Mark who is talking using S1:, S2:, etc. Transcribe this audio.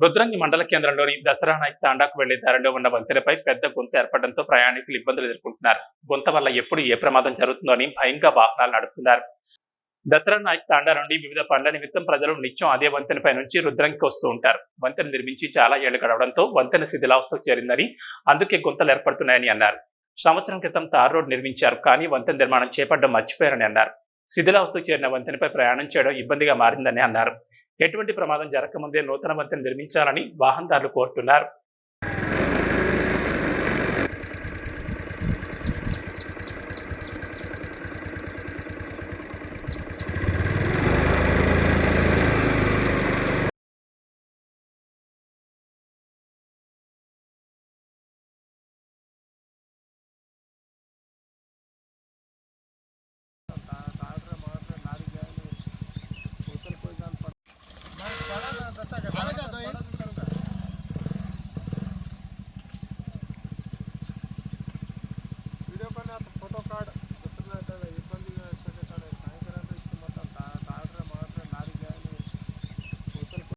S1: రుద్రంగి మండల కేంద్రంలోని దసరా నాయక్ తాండాకు వెళ్ళే దారిలో ఉన్న వంతెనపై పెద్ద గుంత ఏర్పడడంతో ప్రయాణికులు ఇబ్బందులు ఎదుర్కొంటున్నారు. గుంత వల్ల ఎప్పుడు ఏ ప్రమాదం జరుగుతుందో అని భయంగా వాహనాలు నడుపుతున్నారు. దసరా నాయక్ తాండా నుండి వివిధ పనుల నిమిత్తం ప్రజలు నిత్యం అదే వంతెనపై నుంచి రుద్రంగికి వస్తూ ఉంటారు. వంతెన నిర్మించి చాలా ఏళ్ళు గడవడంతో వంతెన శిథిలావస్థకు చేరిందని అందుకే గుంతలు ఏర్పడుతున్నాయని అన్నారు. సంవత్సరం క్రితం తార్ రోడ్ నిర్మించారు కానీ వంతెన నిర్మాణం చేపట్టడం మర్చిపోయారని అన్నారు. శిథిలావస్థకు చేరిన వంతెనపై ప్రయాణం చేయడం ఇబ్బందిగా మారిందని అన్నారు. ఎటువంటి ప్రమాదం జరగకముందే నూతన వంతెన నిర్మించాలని వాహనదారులు కోరుతున్నారు.
S2: व्हिडिओ पण आता